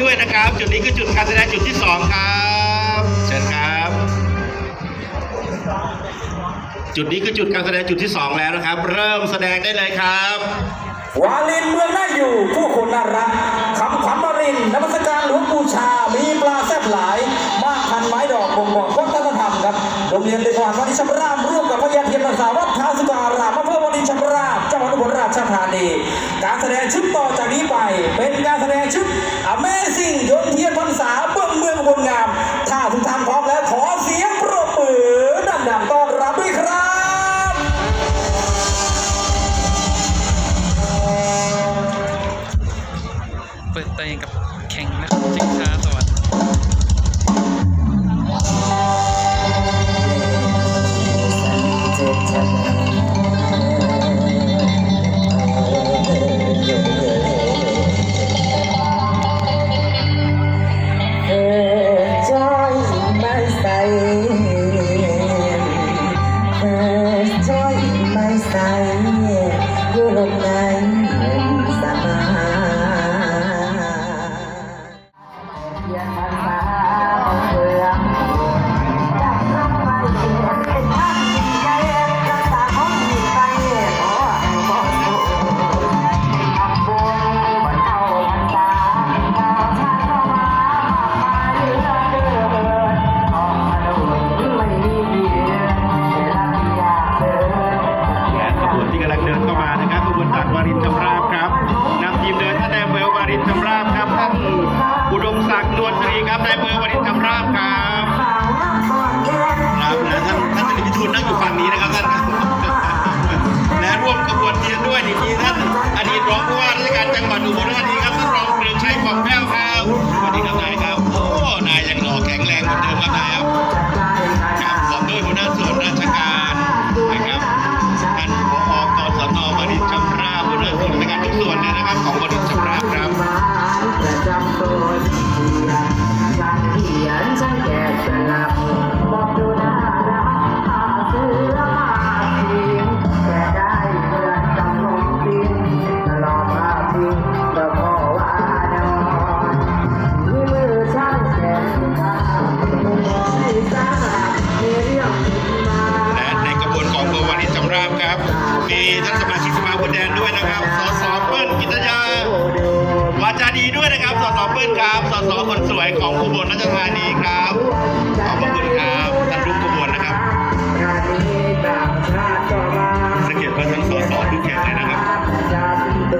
ด้วยนะครับ จุดนี้คือจุดการแสดงจุดที่สองครับเชิญครับ จุดนี้คือจุดการแสดงจุดที่สองแล้วนะครับ เริ่มแสดงได้เลยครับวาเล อยู่ ศักดิ์นวลศรีครับนายอำเภอวารินชำราบครับข่าวน้ำก่อนแย่ครับและท่านท่านสิริพิทูลนั่งอยู่ฝั่งนี้นะครับท่านครับและร่วมขบวนเทียนด้วยนี่มีท่านอดีตรองผู้ว่าราชการจังหวัดอุบลราชธานีครับท่านรองเกรียงชัยของแพ้วครับสวัสดีครับนายครับโอ้นายยังหล่อแข็งแรงเหมือนเดิมครับนายครับครับพร้อมด้วยหัวหน้าส่วนราชการนะครับท่านผอกศนบรินทร์ชำราบหัวหน้าส่วนราชการทุกส่วนเลยนะครับของบรินทร์ชำราบครับ ด้วยนะครับสสเปิ้ลครับสสคนสวยของอุบลราชธานีครับ ขอบพระคุณครับท่านรุ่งกระบวนนะครับสังเกตว่าท่านสสทุกเขตเลยนะครับ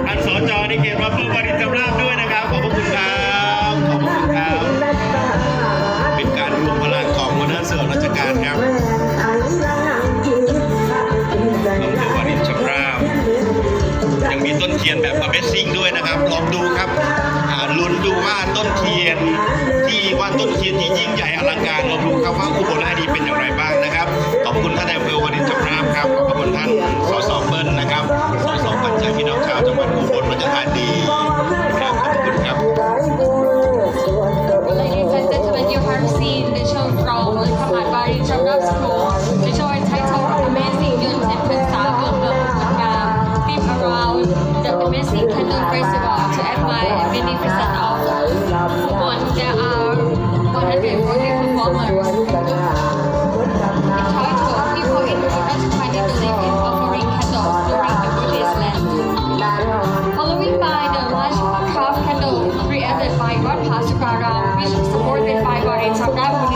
ท่านสจในเขตอำเภอวรินชำราบด้วยนะครับ ขอบพระคุณครับขอบพระคุณครับ เป็นการรวมพลังของหัวหน้าส่วนราชการครับอำเภอวารินชำราบยังมีต้นเทียนแบบ Amazing ด้วยนะครับ ลองดูครับ ลุ้นดูว่าต้นเทียนที่ว่าต้นเทียนที่ยิ่งใหญ่อลังการลองดูครับว่าอุบลราชธานีเป็นอย่างไรบ้างนะครับ ขอบคุณท่านนายอำเภอวรินทร์จำรามครับขอบคุณท่านสสเบิ้ลนะครับส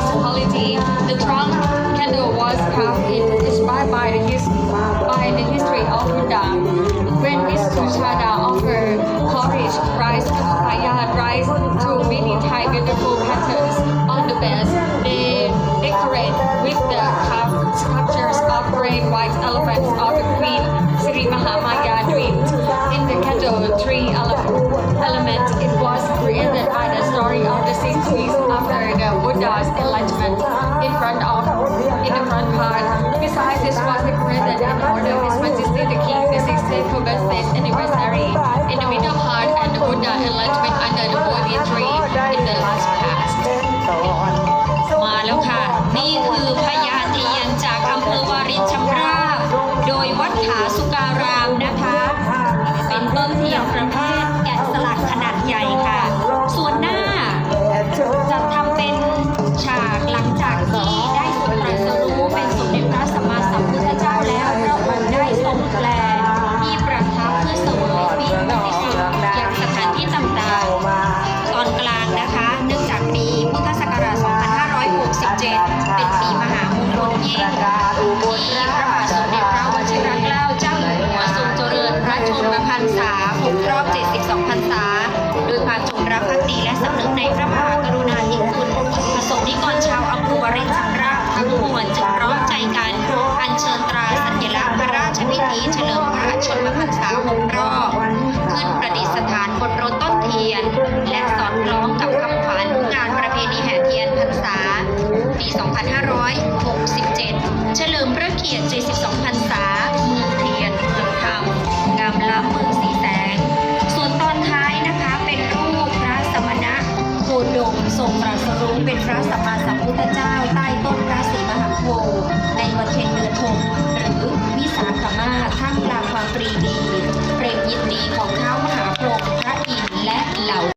municipality. The trunk candle was crafted inspired by the, his, by the history of Buddha. When Miss Sushada offered porridge, rice, and papaya rice to many Thai beautiful patterns the Buddha's enlightenment in front of in the front part. Besides, this was decorated in order of His Majesty the King the 16th birthday anniversary in the middle part and the Buddha enlightenment under the กดีและสำนึกในพระมหากรุณาธิคุณประสบนิกรชาวอำเภอวารินชำราบทั้งมวลจึงพร้อมใจกันอัญเชิญตราสัญลักษณ์พระราชพิธีเฉลิมพระชนมพรรษาหกรอบขึ้นประดิษฐานบนรถต้นเทียน และสอดคล้องกับคำขวัญงานประเพณีแห่เทียนพรรษา ปี 2567 เฉลิมพระเกียรติ 72 พรรษา พระสัมมาสัมพุทธเจ้า